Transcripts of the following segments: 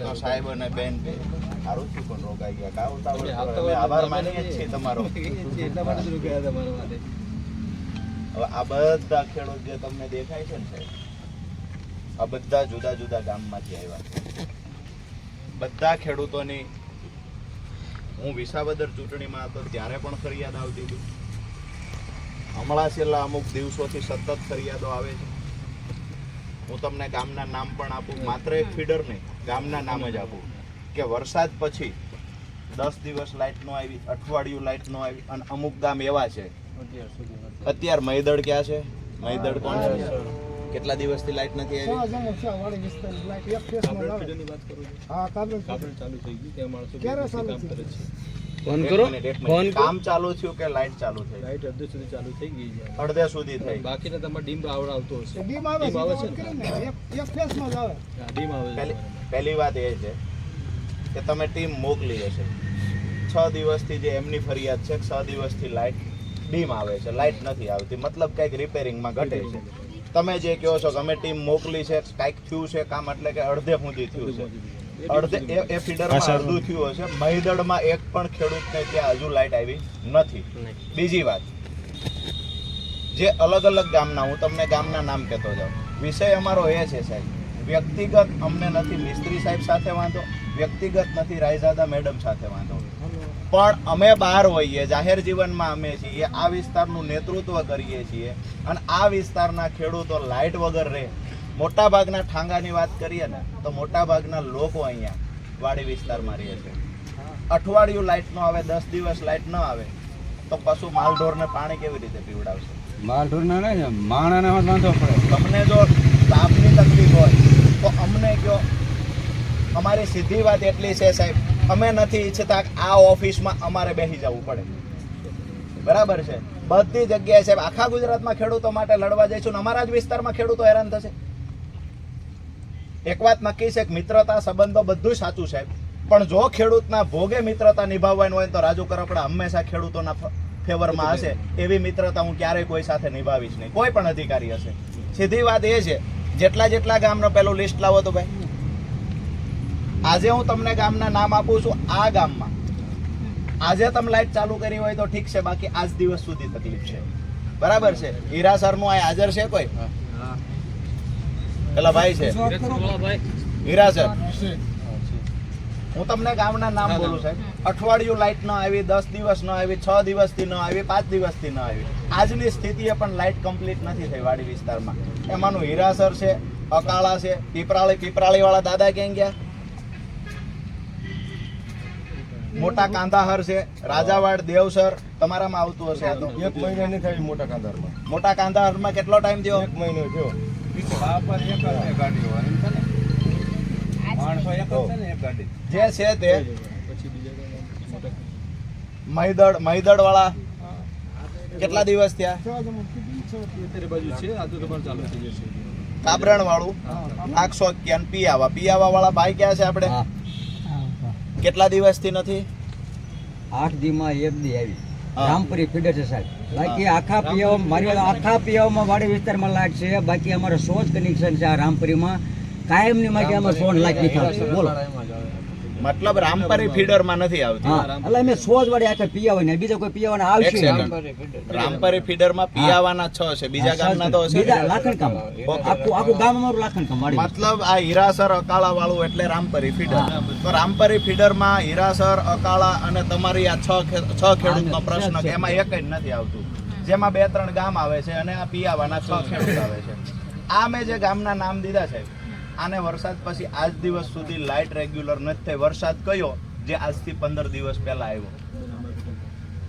તો સાહેબ અને બેન બે. સારું થયું પણ રોકાઈ ગયા. કા ઉતાવળ આભાર માનીએ છીએ તમારો. એટલા માટે જ રોકાયા તમારા માટે. હવે આ બધા ખેડૂત જે તમને દેખાય છે ને સાહેબ આ બધા જુદા જુદા ગામમાંથી આવ્યા છે. બધા ખેડૂતોની હું વિસાવદર ચૂંટણીમાં હતો ત્યારે પણ ફરિયાદ આવતી હતી. હમણાં છેલ્લા અમુક દિવસોથી સતત ફરિયાદો આવે છે. હું તમને ગામના નામ પણ આપું માત્ર એક ફીડર નહીં ગામના નામ જ આપું. કે વરસાદ પછી દસ દિવસ લાઇટ નો આવી અઠવાડિયું લાઇટ નો આવી અને અમુક ગામ એવા છે. અત્યાર મહીદળ ક્યાં છે? મહીદળ કોણ છે? કેટલા દિવસથી લાઇટ નથી આવી? ફોન કરો ફોન કામ ચાલુ થયું કે લાઈટ ચાલુ થઈ? લાઈટ અડધે સુધી ચાલુ થઈ ગઈ છે. અડધે સુધી થઈ. બાકીના તમારે ડીમ આવડ આવતો હશે ડીમ આવે ડીમ આવે છે એક ફેસમાં જ આવે. ડીમ આવે છે પહેલી પહેલી વાત એ છે કે તમે ટીમ મોકલી હશે. છ દિવસથી જે એમની ફરિયાદ છે કે છ દિવસથી લાઈટ ડીમ આવે છે લાઈટ નથી આવતી. મતલબ કંઈક રિપેરિંગમાં ઘટે છે. તમે જે કહો છો કે અમે ટીમ મોકલી છે કાંઈક થયું છે કામ એટલે કે અડધે સુધી થયું છે. અડધે એ- ફીડરમાં અડધું થયું હશે. મહીદળમાં એક પણ ખેડૂતને ત્યાં હજુ લાઈટ આવી નથી. બીજી વાત. જે અલગ અલગ ગામના હું તમને ગામના નામ કહેતો જાઉં. વિષય અમારો એ છે સાહેબ. વ્યક્તિગત અમને નથી મિસ્ત્રી સાહેબ સાથે વાંધો વ્યક્તિગત નથી રાયઝાદા મેડમ સાથે વાંધો. પણ અમે બહાર હોઈએ જાહેર જીવનમાં અમે છીએ આ વિસ્તારનું નેતૃત્વ કરીએ છીએ. અને આ વિસ્તારના ખેડૂતો લાઇટ વગર રહે. મોટા ભાગના ઠાંગાની વાત કરીએ ને તો મોટાભાગના લોકો અહીંયા વાડી વિસ્તારમાં રહે છે. અઠવાડિયું લાઇટ ન આવે દસ દિવસ લાઇટ ન આવે તો પશુ માલઢોરને પાણી કેવી રીતે પીવડાવશે? માલઢોરને નહીં ને માણાને વાંધો પડે. તમને જો તાપની તકલીફ હોય તો અમને કહો અમારી સીધી વાત એટલી છે સાહેબ અમે નથી ઈચ્છતા કે આ ઓફિસમાં અમારે બેસી જવું પડે. બરાબર છે? બધી જગ્યાએ સાહેબ આખા ગુજરાતમાં ખેડૂતો માટે લડવા જઈશું ને અમારા જ વિસ્તારમાં ખેડૂતો હેરાન થશે. એક વાત નક્કી છે કે મિત્રતા સંબંધો બધું સાચું સાહેબ પણ જો ખેડૂતના ભોગે મિત્રતા નિભાવવાની હોય તો રાજુ કરપડા હંમેશા ખેડૂતોના ફેવરમાં હશે. એવી મિત્રતા હું ક્યારેય કોઈ સાથે નિભાવીશ નહીં. કોઈ પણ અધિકારી હશે. સીધી વાત એ છે જેટલા જેટલા ગામનો પેલું લિસ્ટ લાવો તો ભાઈ. આજે હું તમને ગામના નામ આપું છું આ ગામમાં. આજે તમે લાઈટ ચાલુ કરી હોય તો ઠીક છે બાકી આજ દિવસ સુધી તકલીફ છે. બરાબર છે? હીરાસરનું આ હાજર છે કોઈ? પેલા ભાઈ છે. હીરાસર હું તમને ગામના નામ બોલું સાહેબ. અઠવાડિયું લાઇટ ન આવી દસ દિવસ ન આવી છ દિવસથી ન આવી પાંચ દિવસથી ન આવી. આજની સ્થિતિએ પણ લાઇટ કમ્પ્લીટ નથી થઈ વાડી વિસ્તારમાં. એમાંનું હીરાસર છે અકાળા છે પીપરાળી પીપરાળી વાળા દાદા ક્યાં ગયા? મોટા કાંધાહર છે રાજાવાડ દેવસર તમારામાં આવતું હશે આ તો. એક મહિનો નહીં થાય મોટા કાંધારમાં. મોટા કાંધાહરમાં કેટલો ટાઈમ થયો? એક મહિનો થયો. જ છે તે મહીદડ વાળા કેટલા દિવસ થયા? કાબરણ વાળું નાગસો ક્યાન પિયાવા. પિયાવા વાળા ભાઈ ક્યાં છે આપણે? કેટલા દિવસથી નથી? આઠ દીમાં એક દી આવી. રામપુરી ફીડર છે સાહેબ. બાકી આખા પીઓ મારી આખા પીઓમાં વાડી વિસ્તારમાં લાગ છે. બાકી અમારે સો જ કનેક્શન છે આ રામપુરીમાં. કાયમની માટે અમે સો લાખ નથી બોલો. મતલબ રામપરી ફીડરમાં નથી આવતી. એટલે અમે સો જ વાડી આખા પિયાવ ને બીજા કોઈ પિયાવાના આવશે. રામપરી ફીડરમાં પિયાવાના છ છે બીજા ગામના તો હશે. બીજા લાખણ કામ આખું આખું ગામ અમારું લાખણ કામ મતલબ આ હીરાસર અકાળા વાળું એટલે રામપરી ફીડર. તો રામપરી ફીડરમાં હીરાસર અકાળા અને તમારી આ છ છ ખેડૂતનો પ્રશ્ન કે એમાં એક જ નથી આવતું. જેમાં બે ત્રણ ગામ આવે છે અને આ પિયાવાના છ ખેડૂત આવે છે. આ મેં જે ગામના નામ દીધા છે આને વરસાદ પછી આજ દિવસ સુધી લાઇટ રેગ્યુલર નથી થઈ. વરસાદ કયો? જે આજથી પંદર દિવસ પહેલા આવ્યો.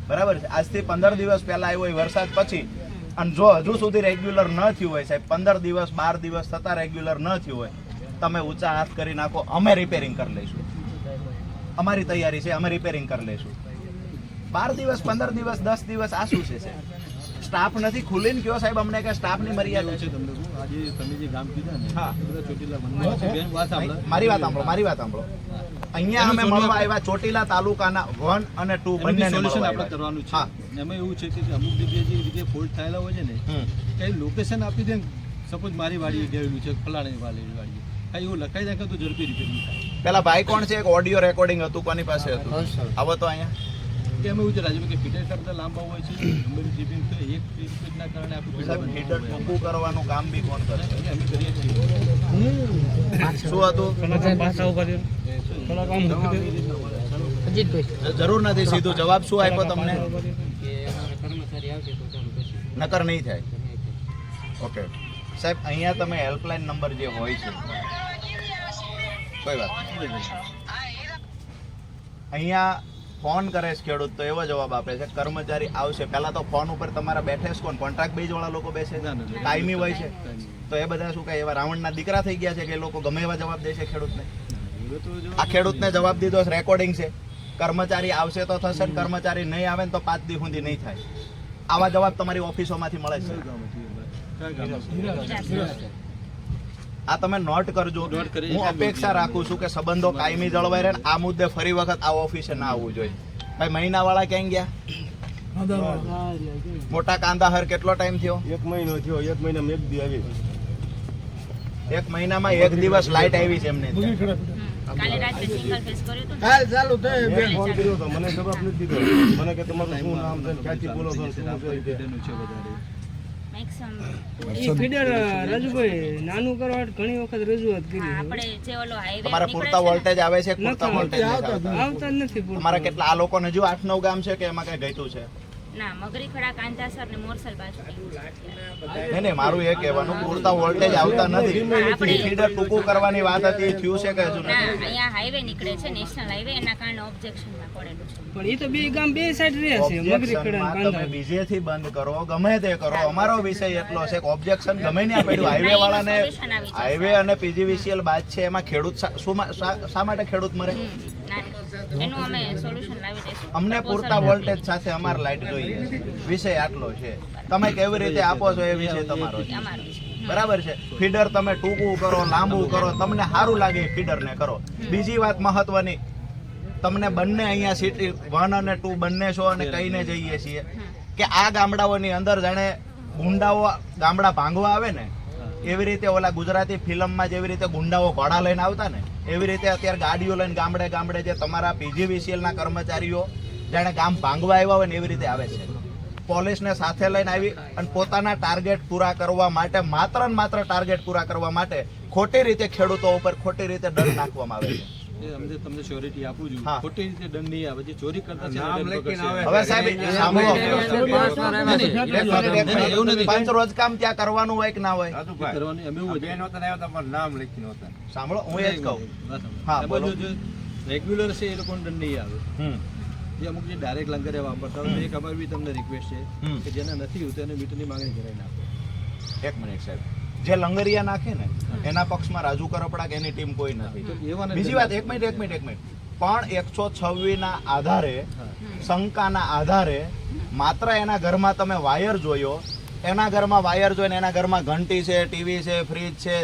બરાબર છે? આજથી પંદર દિવસ પહેલા આવ્યો એ વરસાદ પછી. અને જો હજુ સુધી રેગ્યુલર ન થયું હોય સાહેબ, પંદર દિવસ, બાર દિવસ થતાં રેગ્યુલર ન થયું હોય, તમે ઊંચા હાથ કરી નાખો, અમે રિપેરિંગ કરી લઈશું. અમારી તૈયારી છે, અમે રિપેરિંગ કરી લઈશું. બાર દિવસ, પંદર દિવસ, દસ દિવસ આ શું છે સાહેબ? સ્ટાફ નથી ખુલીને કયો સાહેબ અમને કે સ્ટાફની મર્યાદા છે. તમને આજે તમે જે ગામ કીધા ને હા. બધા ચોટીલા. બેન વાત સાંભળો. મારી વાત સાંભળો મારી વાત સાંભળો. અહીંયા અમે મળવા આવ્યા ચોટીલા તાલુકાના વન અને ટુ બંને સોલ્યુશન આપણે કરવાનું છે. એમાં એવું છે કે અમુક જગ્યાએ જે રીતે ફોલ્ટ થયેલા હોય છે ને. કઈ લોકેશન આપી દે સપોઝ મારી વાડી ગયેલું છે ફલાણી વાડી વાડી કઈ એવું લખાઈ નાખે તો ઝડપી રિપેરિંગ થાય. પેલા ભાઈ કોણ છે? એક ઓડિયો રેકોર્ડિંગ હતું કોની પાસે હતું? આવો તો અહીંયા. અમે એવું છે કે ફીડર એટલા લાંબા હોય છે તો એક કારણે આપણું ટૂંકું કરવાનું કામ બી કોણ કરે? છે અમે કરીએ છીએ. શું હતું? જરૂર નથી સીધું. જવાબ શું આપ્યો તમને? નકર નહીં થાય. ઓકે સાહેબ અહીંયા તમે હેલ્પલાઇન નંબર જે હોય છે. કોઈ વાત. અહીંયા ફોન કરે છે ખેડૂત તો એવો જવાબ આપે છે કર્મચારી આવશે. પહેલા તો ફોન ઉપર તમારા બેઠે છે કોણ? કોન્ટ્રાક્ટ બેઝ વાળા લોકો બેસે છે? ના. હોય છે? તો એ બધા શું કહે? એવા રાવણના દીકરા થઈ ગયા છે કે એ લોકો ગમે એવા જવાબ દેશે ખેડૂતને? હવે તો જો આ ખેડૂતને જવાબ દીધો છે રેકોર્ડિંગ છે. કર્મચારી આવશે તો થશે ને કર્મચારી નહીં આવે ને તો પાંચ દી સુધી નહીં થાય. આવા જવાબ તમારી ઓફિસોમાંથી મળે છે. આ તમે નોટ કરજો. હું અપેક્ષા રાખું છું કે સંબંધો કાયમી જળવાઈ રહે આ મુદ્દે ફરી વખત આ ઓફિસે ના આવવું જોઈએ. ભાઈ મહિના વાળા ક્યાં ગયા? મોટા કાંદા હર કેટલો ટાઈમ થયો? એક મહિનો થયો એક મહિનામાં એક દી આવી. એક મહિનામાં એક દિવસ લાઈટ આવી છે એમને કાલે રાત્રે સિંગલ ફેસ કર્યું ફોન કર્યો તો મને જવાબ નથી દીધો. મને કે તમારું શું નામ છે ક્યાંથી બોલો છો શું છે વધારે. રાજુભાઈ નાનું કરવા ઘણી વખત રજૂઆત કરી આપણે જે ઓલો હાઈવે તમારા પૂરતા વોલ્ટેજ આવે છે પૂરતા વોલ્ટેજ આવતા? આવતા જ નથી અમારા કેટલા આ લોકોને હજુ આઠ નવ ગામ છે કે એમાં કઈ ગયું છે? ના મગરી ખડા ને મોરસલ બાજુ નહીં નહીં મારું એ કહેવાનું પૂરતા વોલ્ટેજ આવતા નથી. ફીડર ટૂંકું કરવાની વાત હતી થયું છે કે હજુ ના અહીંયા હાઈવે નીકળે છે નેશનલ હાઈવે એના કારણે ઓબ્જેક્શનમાં પડેલું છે. પણ ઈ તો બે ગામ બે સાઈડ રહે છે તમે બીજેથી બંધ કરો ગમે તે કરો. અમારો વિષય એટલો છે કે ઓબ્જેક્શન ગમે ને પડ્યું હાઈવે વાળાને હાઈવે અને પીજીવીસીએલ બાદ છે એમાં ખેડૂત શા- શું માટે ખેડૂત મરે? એનું અમે સોલ્યુશન લાવી દઈશું. અમને પૂરતા વોલ્ટેજ સાથે અમારે લાઈટ જોઈએ વિષય આટલો છે. તમે કેવી રીતે આપો છો એ વિષય તમારો છે. બરાબર છે? ફીડર તમે ટૂંકું કરો લાંબુ કરો તમને સારું લાગે ફીડરને કરો. બીજી વાત મહત્વની તમને બંને અહીંયા સિટી વન અને ટુ બંને છો અને કહીને જઈએ છીએ કે આ ગામડાઓની અંદર જાણે ગુંડાઓ ગામડા ભાંગવા આવે ને એવી રીતે ઓલા ગુજરાતી ફિલ્મમાં જેવી રીતે ગુંડાઓ ઘોડા લઈને આવતા ને એવી રીતે અત્યારે ગાડીઓ લઈને ગામડે ગામડે જે તમારા પીજીવીસીએલના કર્મચારીઓ, જાણે ગામ ભાંગવા આવ્યા હોય ને એવી રીતે આવે છે. પોલીસને સાથે લઈને આવી અને પોતાના ટાર્ગેટ પૂરા કરવા માટે, માત્ર ને માત્ર ટાર્ગેટ પૂરા કરવા માટે ખોટી રીતે ખેડૂતો ઉપર ખોટી રીતે દંડ નાખવામાં આવે છે. અમને તમને શ્યોરિટી આપું છું ખોટી રીતે દંડ નહીં આવે જે ચોરી કરતા નામ લખીને પકડશે. આવે. હવે સાહેબ સાંભળો નહીં, નહીં, એક મિનિટ, એક મિનિટ. એવું નથી. પંચ રોજ કામ ત્યાં કરવાનું હોય કે ના હોય કરવાનું એમ એવું આ હતું. બેન હોતા ને આવ્યા હતા, પણ નામ લખીને હોતા. સાંભળો હું એ જ કહું હા, બોલો. જો- જો રેગ્યુલર છે એ લોકોને દંડ નહીં આવે હમ. જે અમુક જે ડાયરેક્ટ લંગરે વાપરતા હોય એક અમારી બી તમને રિક્વેસ્ટ છે કે જેના નથી હોતું એને મીટરની માંગણી કરાવી નાખો એક મિનિટ સાહેબ જે લંગરિયા નાખે ને એના પક્ષમાં રાજુ કરપડા કે એની ટીમ કોઈ નથી. બીજી વાત એક મિનિટ એક મિનિટ એક મિનિટ. પણ એકસો છવ્વીસ ના આધારે શંકાના આધારે માત્ર એના ઘરમાં તમે વાયર જોયો એના ઘરમાં વાયર જોઈને એના ઘરમાં ઘંટી છે ટીવી છે ફ્રીજ છે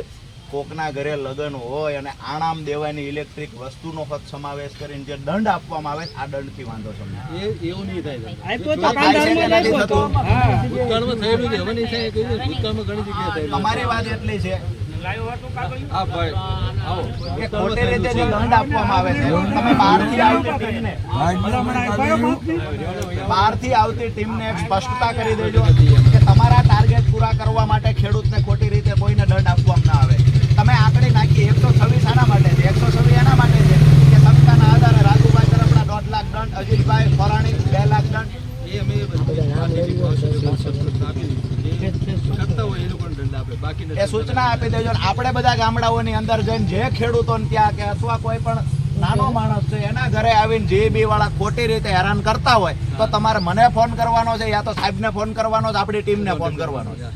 કોકના ઘરે લગ્ન હોય અને આણામ દેવાની ઇલેક્ટ્રિક વસ્તુનો હદ સમાવેશ કરીને જે દંડ આપવામાં આવે આ દંડથી વાંધો છે. એવું નહીં થાય. તમારી વાત એટલી છે. હા ભાઈ. આવો કે ખોટી રીતે દંડ આપવામાં આવે છે તમે બહારથી આવતી બહારથી આવતી ટીમને એક સ્પષ્ટતા કરી દેજો કે તમારા ટાર્ગેટ પૂરા કરવા માટે ખેડૂતને ખોટી રીતે કોઈને દંડ આપવામાં ના આવે. આંકડી એકસો છવ્વીસ આના માટે છે. એકસો છવ્વીસ એના માટે છે. કે સત્તાના આધારે રાજુભાઈ તરફના દોઢ લાખ દંડ અજીતભાઈ ફરાણી બે લાખ દંડ. એ સૂચના આપી દેજો આપણે બધા ગામડાઓની અંદર જઈને જે ખેડૂતોને ત્યાં કે અથવા કોઈ પણ નાનો માણસ છે એના ઘરે આવીને જે બી વાળા ખોટી રીતે હેરાન કરતા હોય તો તમારે મને ફોન કરવાનો છે યા તો સાહેબને ફોન કરવાનો છે આપણી ટીમને ફોન કરવાનો છે.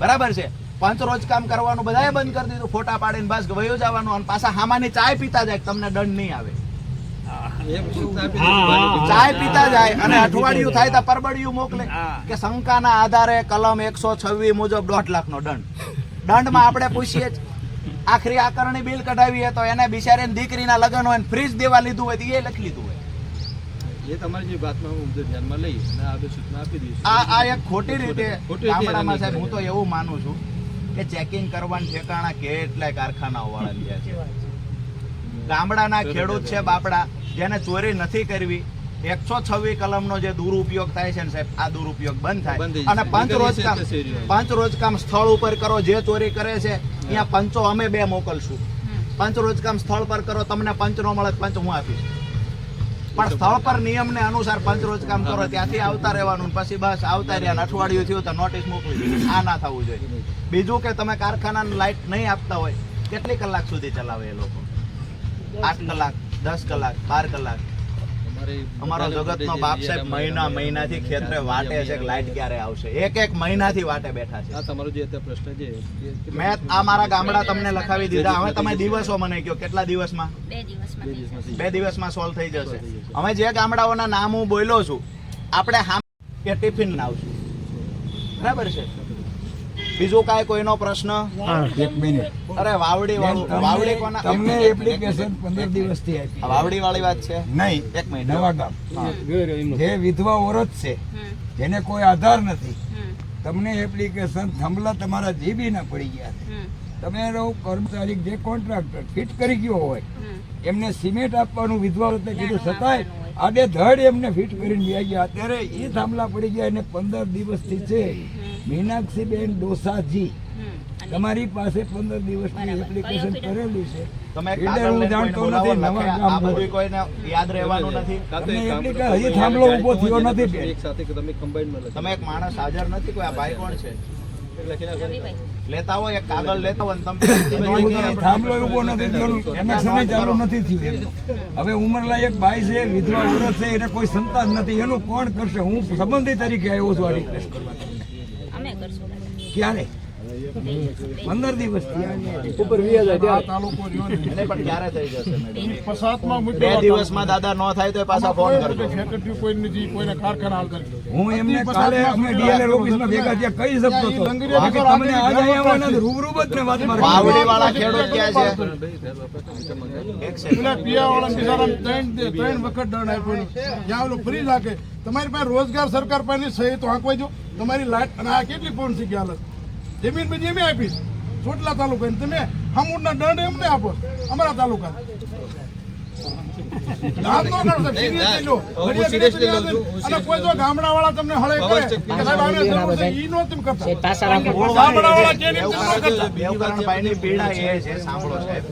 બરાબર છે? પાંચ રોજ કામ કરવાનું બધાએ બંધ કરી દીધું ફોટા પાડીને બસ વયો જવાનું અને પાછા હામાની ચાય પીતા જાય તમને દંડ નહીં આવે. ચાય પીતા જાય અને અઠવાડિયું થાય તો પરબડિયું મોકલે. કે શંકાના આધારે કલમ એકસો છવ્વીસ મુજબ દોઢ લાખનો દંડ. દંડમાં આપણે પૂછીએ જ. આખરી આકરણી બિલ કઢાવીએ તો એને બિચારીને દીકરીના લગ્ન હોય ફ્રીજ દેવા લીધું હોય તો એ લખી લીધું હોય. એ તમારી જે વાતમાં હું ધ્યાનમાં લઈ અને આ સૂચના આપી દઈશ. આ આ એક ખોટી રીતે ગામડામાં સાહેબ હું તો એવું માનું છું કે ચેકિંગ કરવાના ઠેકાણા કેટલાય કારખાનાઓ વાળા થયા છે. ગામડાના ખેડૂત છે બાપડા જેને ચોરી નથી કરવી એકસો છવ્વીસ કલમનો જે દુરુપયોગ થાય છે ને સાહેબ આ દુરુપયોગ બંધ થાય. અને પાંચ રોજ કામ પાંચ રોજ કામ સ્થળ ઉપર કરો જે ચોરી કરે છે અહીંયા પંચો અમે બે મોકલશું. પંચ રોજ કામ સ્થળ પર કરો તમને પંચ નો મળે પંચ હું આપીશ. પણ સ્થળ પર નિયમને અનુસાર પંચ રોજ કામ કરો, ત્યાંથી આવતા રહેવાનું પછી બસ આવતા રહ્યા અઠવાડિયું થયું તો નોટિસ મોકલી આ ના થવું જોઈએ. બીજું કે તમે કારખાના લાઇટ નહીં આપતા હોય, કેટલી કલાક સુધી ચલાવે એ લોકો? આઠ કલાક, દસ કલાક, બાર કલાક? અમારો જગતનો બાપ સાહેબ મહિના મહિનાથી ખેતરે વાટે છે કે લાઈટ ક્યારે આવશે? એક એક મહિનાથી વાટે બેઠા છે. આ તમારો જે અત્યારે પ્રશ્ન છે મેં આ મારા ગામડા તમને લખાવી દીધા. હવે તમે દિવસો મને કહો કેટલા દિવસમાં? બે દિવસમાં બે દિવસમાં થઈ સોલ્વ થઈ જશે. હવે જે ગામડાઓના નામ હું બોલ્યો છું આપણે હામ કે ટિફિન લાવશું. બરાબર છે? બીજું કાંઈ કોઈનો પ્રશ્ન? એક મિનિટ. અરે વાવડી વાળું વાવડી કોના તમને એપ્લિકેશન પંદર દિવસથી આપી. વાવડી વાળી વાત છે? નહીં એક મિનિટ. નવા ગામ. જે વિધવા ઓરત છે જેને કોઈ આધાર નથી તમને એપ્લિકેશન થંભલા તમારા જીબી ના પડી ગયા છે. તમે રહો કર્મચારી જે કોન્ટ્રાક્ટર ફિટ કરી ગયો હોય એમને સિમેન્ટ આપવાનું વિધવા વખતે કીધું છતાંય આડે ધડ એમને ફિટ કરીને ગયા. અત્યારે એ થાંભલા પડી ગયા એને પંદર દિવસથી છે. મીનાક્ષીબેન ડોસાજી. તમારી પાસે પંદર દિવસની. એપ્લિકેશન કરેલી છે? તમે હું જાણતો નથી, નવા લખે. ગામ આ બધું બોલો. કોઈને યાદ રહેવાનું નથી. કાં તો તમને એક કામ એપ્લિકેશન હજી થાંભલો ઊભો થયો નથી એક સાથે તમે combine-માં તમે એક માણસ હાજર નથી કોઈ આ ભાઈ કોણ છે? લેતા હોય એક કાગળ લેતા હોય તમે થાંભલો ઊભો નથી થયો. એના સમય ચાલુ નથી થયું હવે હવે ઉંમરલાયક ભાઈ છે વિધવા ઓરત છે એને કોઈ સંતાન નથી. એનું કોણ કરશે? હું સંબંધી તરીકે આવ્યો છું આ રિક્વેસ્ટ કરવા. ક્યારે પંદર દિવસ એને પણ ક્યારે થઈ જશે મેડમ? બે દિવસમાં દાદા ન થાય તો પાછા ફોન કરજો. હું એમને કાલે અમે ડીએલઆર ઓફિસમાં ભેગા ત્યાં કહી શકતો હતો તમને આજે આવવાના નથી, રૂબરૂ જ ને વાત મારે વાવડી વાળા ખેડૂત ક્યાં છે. એક સેકન્ડ. તમારી પાસે રોજગાર સરકાર પાસે સહી તો આંકવાજો તમારી લાઈટ અને આ કેટલી પોઈન્ટ છે હાલત? જમીન બીજી એમ આપીશ ચોટલા તાલુકા તમે હમુરના દંડ એમને આપો અમારા તાલુકા દાંત ન કાઢો સાહેબ, લો. હું ઘડીએ seriously ઘડીએ લઉં છું. અને કોઈ જો ગામડાવાળા તમને હળે કરે કે સાહેબ આને જરૂર છે, ઈ નો તેમ કરતા. મૂળ ગામડાવાળા કે એ તેમ કરતા. દેવકરણભાઈની પીડા એ છે સાંભળો સાહેબ.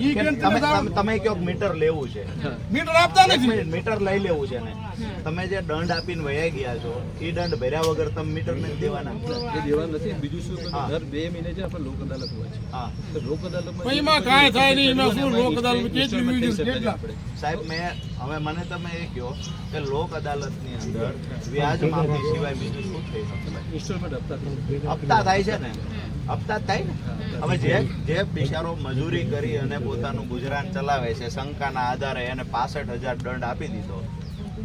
ઈ કે તમે તમે જાઓ? તમે- તમે કહો કે મીટર લેવું છે? મીટર આપતા નથી. મીટર લઈ લેવું છે ને તમે જે દંડ આપીને વયા ગયા છો એ દંડ ભર્યા વગર તમે મીટર નથી દેવાના. એ દેવા નથી બીજું શું હા. દર બે મહિને જે આપણે લોક અદાલત હોય છે. હા. લોક અદાલતમાં એમાં કાંઈ થાય નહીં એમાં શું લોક અદાલત કેટલી મીડિયમ કેટલા? સાહેબ મેં હવે મને તમે એ કહો કે લોક અદાલતની અંદર વ્યાજ માફી સિવાય બીજું શું થઈ શકે હપ્તા થાય છે ને? હપ્તા થાય ને? હવે જે જે બિચારો મજૂરી કરી અને પોતાનું ગુજરાન ચલાવે છે શંકાના આધારે એને પાસઠ હજાર દંડ આપી દીધો.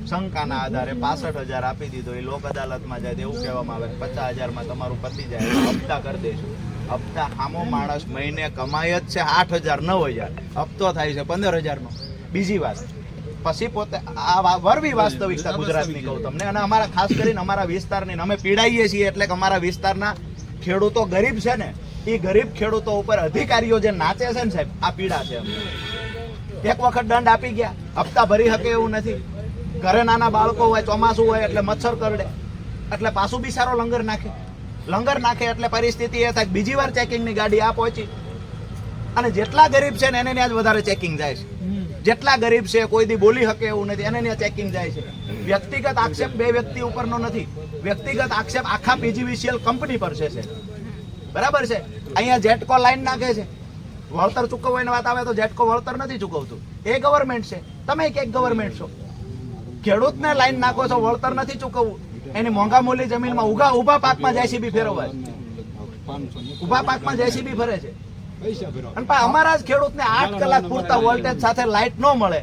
શંકાના આધારે પાસઠ હજાર આપી દીધો. એ લોક અદાલતમાં જાય એવું કહેવામાં આવે. પચાસ હજારમાં તમારું પતી જાય. હપ્તા કરી દઈશું. હપ્તા આમો માણસ મહિને કમાય જ છે આઠ હજાર નવ હજાર. હપ્તો થાય છે પંદર હજારનો. બીજી વાત. પછી પોતે આ વરવી વાસ્તવિકતા ગુજરાતની કહું તમને. અને અમારા ખાસ કરીને અમારા વિસ્તારની અમે પીડાઈએ છીએ એટલે કે અમારા વિસ્તારના ખેડૂતો ગરીબ છે ને એ ગરીબ ખેડૂતો ઉપર અધિકારીઓ જે નાચે છે ને સાહેબ આ પીડા છે એક વખત દંડ આપી ગયા. હપ્તા ભરી શકે એવું નથી. ઘરે નાના બાળકો હોય ચોમાસું હોય એટલે મચ્છર કરડે. એટલે પાછું સારો લંગર નાખે. લંગર નાખે એટલે પરિસ્થિતિ એ થાય બીજી વાર ચેકિંગની ગાડી આ પહોંચી. અને જેટલા ગરીબ છે ને એને જ વધારે ચેકિંગ જાય છે. જેટલા ગરીબ છે, કોઈ દી બોલી શકે એવું નથી. એને ત્યાં ચેકિંગ જાય છે. વ્યક્તિગત આક્ષેપ બે વ્યક્તિ ઉપરનો નથી. વ્યક્તિગત આક્ષેપ આખા પીજીવીસીએલ કંપની પર છે છે બરાબર છે? અહીંયા જેટકો લાઈન નાખે છે. વળતર ચૂકવવાની વાત આવે તો જેટકો વળતર નથી ચૂકવતું. એ ગવર્મેન્ટ છે. તમે એક ગવર્મેન્ટ છો? ખેડૂતને લાઈન નાખો છો, વળતર નથી ચૂકવવું. એની મોંઘા મૂલ્ય જમીનમાં ઉગા ઊભા પાકમાં જેસીબી ફેરવાય. ઊભા પાકમાં જેસીબી ફરે છે. અને અમારા જ ખેડૂતને આઠ કલાક પૂરતા વોલ્ટેજ સાથે લાઇટ ન મળે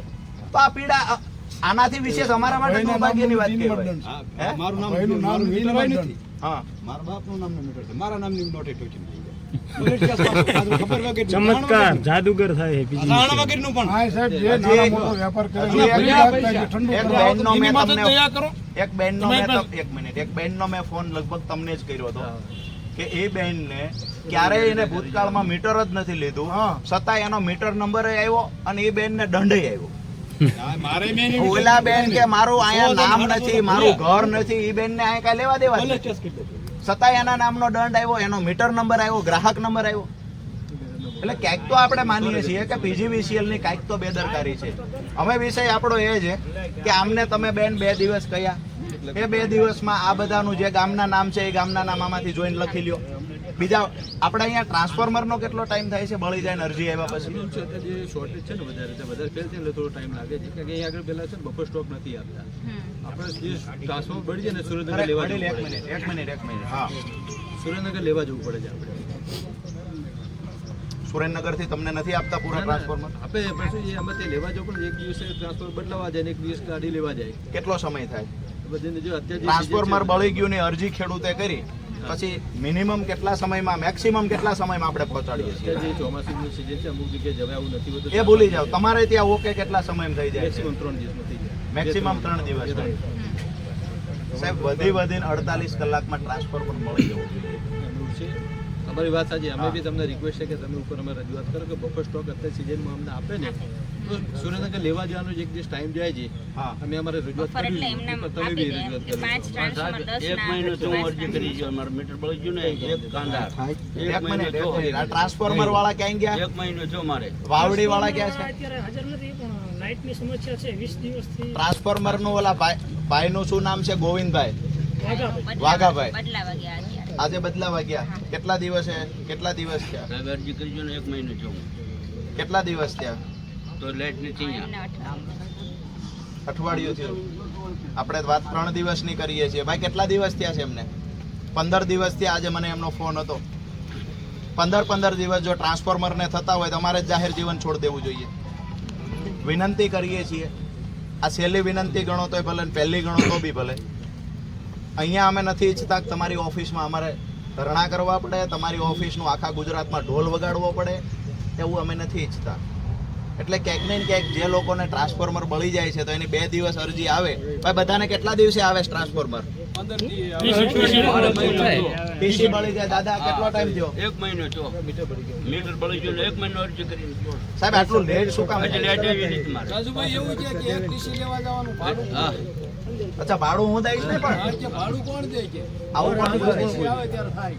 તો આ પીડા આનાથી વિશેષ અમારા માટે દુર્ભાગ્યની વાત કહેવાય. મારું નામ ભાઈનું નામ મારું મીટર નીલકંઠ. નથી હા મારા બાપનું નામનું મીટર છે મારા નામની નોટે ટોચી ચમત્કાર જાદુગર થાય છે બીજું રાણા વગરનું પણ. હા સાહેબ જે નાના મોટો વેપાર કરે એક- બેન નો એક મેં એની માટે તમને- દયા કરો. એક બેનનો તમે મેં પણ- તમ- એક મિનિટ એક બેનનો મેં ફોન લગભગ તમને જ કર્યો હતો કે એ બેનને ક્યારેય એને ભૂતકાળમાં મીટર જ નથી લીધું. છતાં એનો મીટર નંબર આવ્યો અને એ બેન ને દંડ આવ્યો. ઓલા બેન કે મારું અહીંયા નામ નથી મારું ઘર નથી એ બેન ને અહીંયા કાંઈ લેવા દેવા છતાં એના નામનો દંડ આવ્યો એનો મીટર નંબર આવ્યો ગ્રાહક નંબર આવ્યો. એટલે ક્યાંક તો આપણે માનીએ છીએ કે પીજીવીસીએલની કાંઈક તો બેદરકારી છે. અમે વિષય આપણો એ છે કે આમને તમે બેન બે દિવસ કયા? એ બે દિવસમાં આ બધાનું જે ગામના નામ છે એ ગામના નામામાંથી જોઈને લખી લ્યો. બીજા આપણે અહીંયા ટ્રાન્સફોર્મરનો કેટલો ટાઈમ થાય છે? બળી જાય અરજી આવ્યા પછી? જે શોર્ટેજ છે ને વધારે છે વધારે ફેલ થાય થોડો ટાઈમ લાગે છે. કારણ કે અહીંયા આગળ પહેલા છે ને બફર સ્ટોક નથી આપતા. આપણે જે ટ્રાન્સફોર્મર બળી જાય ને સુરેન્દ્રનગર લેવા જવું એક પડે મિનિટ એક મિનિટ એક મિનિટ હા. સુરેન્દ્રનગર લેવા જવું પડે છે આપણે. સુરેન્દ્રનગરથી તમને નથી આપતા પૂરા ટ્રાન્સફોર્મર? આપે પછી એ અમે તે લેવા જવું પણ એક દિવસે ટ્રાન્સફોર્મર બદલાવા જાય ને એક દિવસ ગાડી લેવા જાય. કેટલો સમય થાય? બધાને જો અત્યારે જે ટ્રાન્સફોર્મર બળી ગયું ને અરજી ખેડૂતે કરી પછી મિનિમમ કેટલા સમયમાં મેક્સિમમ કેટલા સમયમાં આપણે પહોંચાડીએ છીએ? જે ચોમાસાનું સિઝન છે અમુક જગ્યાએ જવાય આવું નથી હોતું એ ભૂલી જાવ તમારે ત્યાં ઓકે કેટલા સમયમાં થઈ જાય મેક્સિમમ ત્રણ દિવસમાં થઈ જાય. મેક્સિમમ ત્રણ દિવસ. સાહેબ વધી વધીને અડતાલીસ કલાકમાં ટ્રાન્સફર પણ મળી જવું જોઈએ. અમારી વાત સાચી. અમે બી તમને રિક્વેસ્ટ છે કે તમે ઉપર અમે રજૂઆત કરો કે બફર સ્ટોક અત્યારે સિઝનમાં અમને આપે ને સુરેન્દ્રનગર લેવા જવાનો એક દિવસ ટાઈમ જાય છે હા. અમે અમારે રજૂઆત કરી એમને આપી બી દે. રજૂઆત કરી એક મહિનો તો અરજી કરી ગયો અમારો મીટર બળી ગયું ને એક કાંદા. એક મહિનો જો આ ટ્રાન્સફોર્મર વાળા ક્યાં ગયા? એક મહિનો જો મારે વાવડી વાળા ક્યાં છે? અત્યારે હાજર નથી પણ લાઇટની સમસ્યા છે. વીસ દિવસથી ટ્રાન્સફોર્મરનું ઓલા ભાઈ ભાઈનું શું નામ છે? ગોવિંદભાઈ. વાઘાભાઈ. બદલાવા ગયા આજે બદલાવા ગયા. કેટલા દિવસે કેટલા દિવસ થયા? સાહેબ અરજી કરી છે ને એક મહિનો જો કેટલા દિવસ થયા? તો લાઈટ નથી અઠવાડિયું. થયું. આપણે વાત ત્રણ દિવસની કરીએ છીએ. ભાઈ કેટલા દિવસ થયા છે એમને? પંદર દિવસથી આજે મને એમનો ફોન હતો. પંદર પંદર દિવસ જો ટ્રાન્સફોર્મરને થતા હોય તો અમારે જ જાહેર જીવન છોડી દેવું જોઈએ. વિનંતી કરીએ છીએ. આ છેલ્લી વિનંતી ગણો તોય ભલે ને પહેલી ગણો તો બી ભલે. અહીંયા અમે નથી ઈચ્છતા કે તમારી ઓફિસમાં અમારે ધરણા કરવા પડે તમારી ઓફિસનું આખા ગુજરાતમાં ઢોલ વગાડવો પડે એવું અમે નથી ઈચ્છતા. એટલે ક્યાંક ને ક્યાંક જે લોકોને ટ્રાન્સફોર્મર બળી જાય છે તો એની બે દિવસ અરજી આવે. ભાઈ બધાને કેટલા દિવસે આવે છે ટ્રાન્સફોર્મર પીસી બળી જાય. દાદા કેટલો ટાઈમ થયો? એક મહિનો છો મીટર બળી ગયું. એક મહિનો અરજી કરી સાહેબ આટલું લેટ શું કામ હજી લાઈટ આવી મારે. રાજુભાઈ એવું છે કે એક ટીસી લેવા જવાનું ભાડું અચ્છા ભાડું હું દઈશ ને પણ? ભાડું કોણ દે છે આવું કોણ કરે છે આવે ત્યારે થાય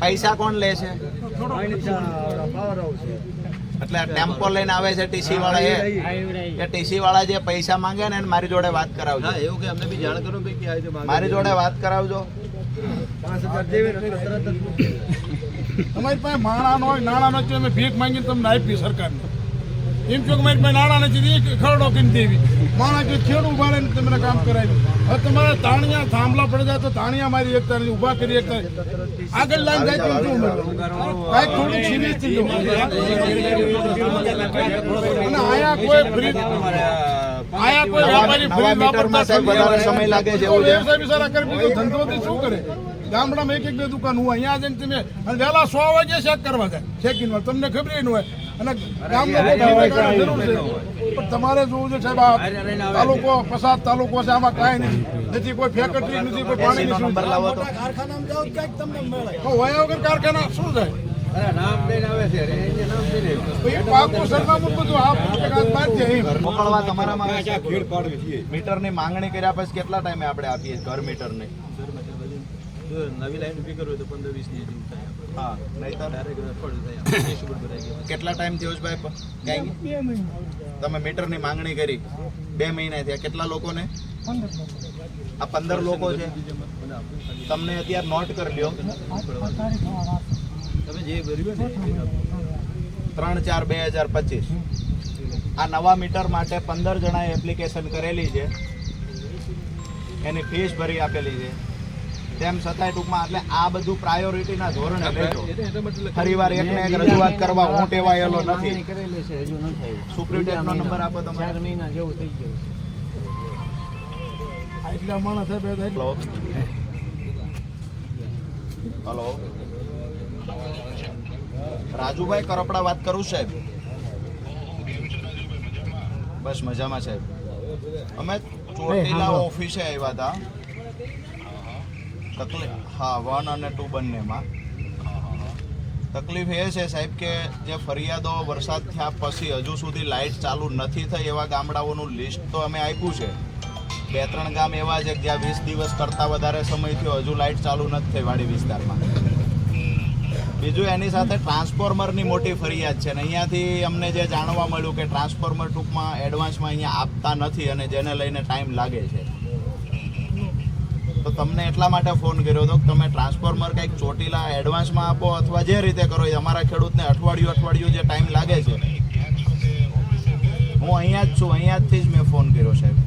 પૈસા કોણ લે છે? એટલે ટેમ્પો લઈને આવે છે ટીસી વાળા એ કે ટીસી વાળા જે પૈસા માંગે ને મારી જોડે વાત કરાવજો. હા એવું કે અમને બી જાણ કરો કે આ મારી જોડે વાત કરાવજો. તમારી પાસે માણા નો હોય નો નથી અમે ભીખ માંગીને તમને આપી સરકારને. એમ કે મારી પાસે નાણાં નથી એક ખરડો કરી દેવી? માણા કે ખેડ ઊભા રહીને તમને કામ કરાવ્યું. હવે તમારે તાણિયા થાંભલા પડી જાય તો તાણિયા મારી એક તારી ઊભા કરી એક આગળ લાઈન જાય તો શું કાંઈક થોડુંક સિરિયસ થઈ અને આયા કોઈ ફ્રી આયા કોઈ વેપારી ફ્રી વાપરતા સમય લાગે છે એવું છે. વ્યવસાય બિચારા કરી ધંધોથી શું કરે? ગામડામાં એક એક બે દુકાન હું અહીંયા જઈને તમે અને વહેલા સો વાગે ચેક કરવા જાય. વાર તમને ખબર ન હોય. અને છે. પણ તમારે જોવું છે સાહેબ આ તાલુકો પ્રસાદ તાલુકો છે આમાં કાંઈ નથી નથી કોઈ ફેક્ટરી નથી કોઈ પાણી નથી. વયા વગર કારખાના શું થાય? માંગણી કર્યા પછી કેટલા ટાઈમે આપણે આપીએ ઘર મીટર ને નવી લાઈન ઊભી કરવી તો પંદર વીસની જેવું થાય હા નહીતર કેટલા ટાઈમ થયો છે ભાઈ ક્યાંય તમે મીટરની માંગણી કરી. બે મહિના થયા. કેટલા લોકોને? આ પંદર લોકો છે. તમને અત્યારે નોટ કરી લ્યો. તમે જે ભર્યું ને ત્રણ ચાર બે હજાર પચીસ. આ નવા મીટર માટે પંદર જણાએ એપ્લિકેશન કરેલી છે. એની ફીસ ભરી આપેલી છે. તેમ છતાંય ટૂંકમાં એટલે આ બધું પ્રાયોરિટીના ધોરણે લેજો. એટલે ફરી વાર એકને એક રજૂઆત કરવા હું ટેવાયેલો નથી. સુપ્રિન્ટેન્ડન્ટનો નંબર આપો તમારે. આ એટલા માણસ સાહેબ એ થાય. હલો. હલો. રાજુભાઈ કરપડા વાત કરું સાહેબ બસ મજામાં સાહેબ અમે ચોટીલા ઓફિસે આવ્યા હતા તકલીફ. હા, વન અને ટુ બંનેમાં. તકલીફ એ છે સાહેબ કે જે ફરિયાદો વરસાદ થયા પછી હજુ સુધી લાઇટ ચાલુ નથી થઈ એવા ગામડાઓનું લિસ્ટ તો અમે આપ્યું છે. બે ત્રણ ગામ એવા છે જ્યાં વીસ દિવસ કરતાં વધારે સમય થયો, હજુ લાઇટ ચાલુ નથી થઈ વાડી વિસ્તારમાં. બીજું એની સાથે ટ્રાન્સફોર્મરની મોટી ફરિયાદ છે ને અહીંયાથી અમને જે જાણવા મળ્યું કે ટ્રાન્સફોર્મર ટૂંકમાં એડવાન્સમાં અહીંયા આપતા નથી અને જેને લઈને ટાઈમ લાગે છે. તો તમને એટલા માટે ફોન કર્યો હતો કે તમે ટ્રાન્સફોર્મર કંઈક ચોટીલા એડવાન્સમાં આપો અથવા જે રીતે કરો એ અમારા ખેડૂતને અઠવાડિયું અઠવાડિયું જે ટાઈમ લાગે છે. હું અહીંયા જ છું અહીંયાથી જ મેં ફોન કર્યો સાહેબ.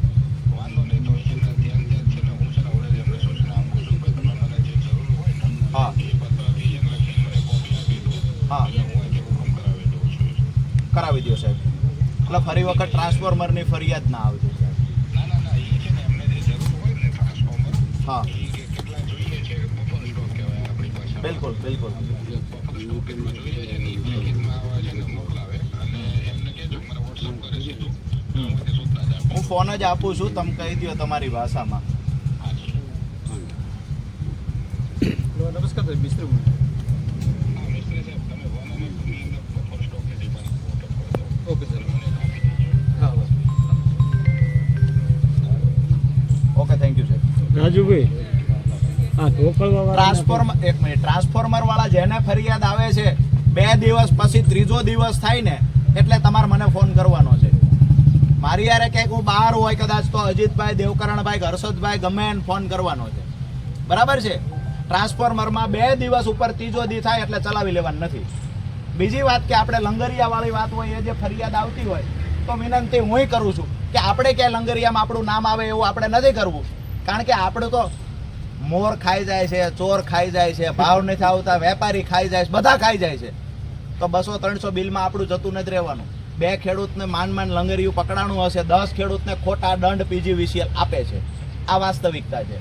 હા હા. કરાવી દો સાહેબ. એટલે ફરી વખત ટ્રાન્સફોર્મરની ફરિયાદ ના આવતી હા. બિલકુલ બિલકુલ. હું ફોન જ આપું છું તમે કહી દો તમારી ભાષામાં. નમસ્કાર સાહેબ મિસ્ત્રી બોલું. Okay sir. રાજુભાઈ હા ઢોકળવા ટ્રાન્સફોર્મર એક મિનિટ. ટ્રાન્સફોર્મર વાળા જેને ફરિયાદ આવે છે બે દિવસ પછી ત્રીજો દિવસ થાય ને એટલે તમારે મને ફોન કરવાનો છે. મારી યારે ક્યાંક હું બહાર હોય કદાચ તો અજીતભાઈ દેવકરણભાઈ હર્ષદભાઈ ગમે એને ફોન કરવાનો છે. બરાબર છે? ટ્રાન્સફોર્મરમાં બે દિવસ ઉપર ત્રીજો દી થાય એટલે ચલાવી લેવાનું નથી. બીજી વાત કે આપણે લંગરિયા વાળી વાત હોય એ જે ફરિયાદ આવતી હોય તો વિનંતી હું કરું છું કે આપણે ક્યાંય લંગરિયામાં આપણું નામ આવે એવું આપણે નથી કરવું. કારણ કે આપણે તો મોર ખાઈ જાય છે ચોર ખાઈ જાય છે ભાવ નથી આવતા વેપારી ખાઈ જાય છે બધા ખાઈ જાય છે. તો બસો ત્રણસો બિલમાં આપણું જતું નથી રહેવાનું. બે ખેડૂતને માન માન લંગરિયું પકડાણું હશે દસ ખેડૂતને ખોટા દંડ પીજીવીસીએલ આપે છે. આ વાસ્તવિકતા છે.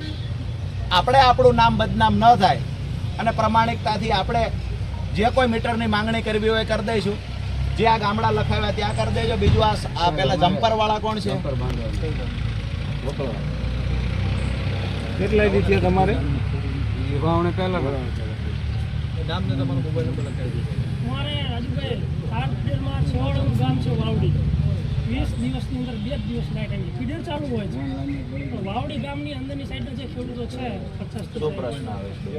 આપણે આપણું નામ બદનામ ન થાય અને પ્રમાણિકતાથી આપણે જે કોઈ મીટરની માંગણી કરવી હોય એ કરી દઈશું. જે આ ગામડા લખાવ્યા ત્યાં કરી દેજો. બીજું આ આ પેલા જમ્પર વાળા કોણ છે? કેટલા દી થયા તમારે? નામ ને તમારો મોબાઈલ નંબર લખાવી દીધો રાજુભાઈ ગામ છે વાવડી. વીસ દિવસની અંદર બે દિવસ આવી. ફીડર ચાલુ હોય છે. તો વાવડી ગામની અંદરની સાઈડના જે ખેડૂતો છે પચાસ પ્રશ્ન આવે છે?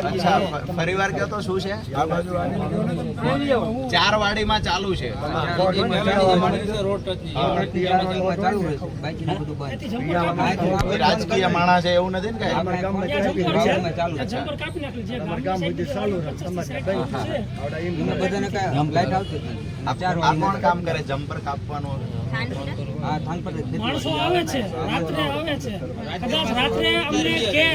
અચ્છા ફ- ફરીવાર કહો તો શું છે? ચાર વાડીમાં ચાલુ છે. રાજકીય માણસ છે એવું નથી ને કઈ? આ કામ કરે? જમ્પર કાપવાનું? માણસો આવે છે રાત્રે આવે છે. કદાચ રાત્રે અમને કે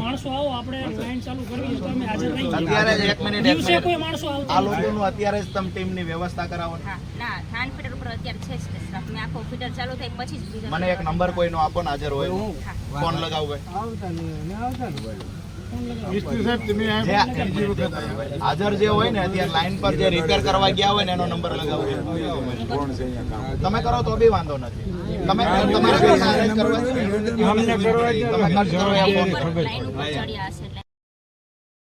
માણસો આવો આપણે લાઈન ચાલુ કરવી તો અમે હાજર નહીં. અત્યારે જ એક મિનિટ દિવસે કોઈ માણસો આ આવતા નથી. લોકોનું અત્યારે જ તમે ટીમની વ્યવસ્થા કરાવો. ને. હા ના થાન ફીડર ઉપર અત્યારે છે જ સ્ટાફ મેં આખો ફીડર ચાલુ થાય પછી જ મને એક નંબર કોઈનો આપો ને હાજર હોય. ફોન લગાવો મિસ્ત્રી સાહેબ તમે આ હાજર જે હોય ને અત્યારે લાઈન પર જે રિપેર કરવા ગયા હોય ને એનો નંબર લગાવો. તમે કરો તો બી વાંધો નથી. તમે તમારે કરવા તમે કરો એ ફોન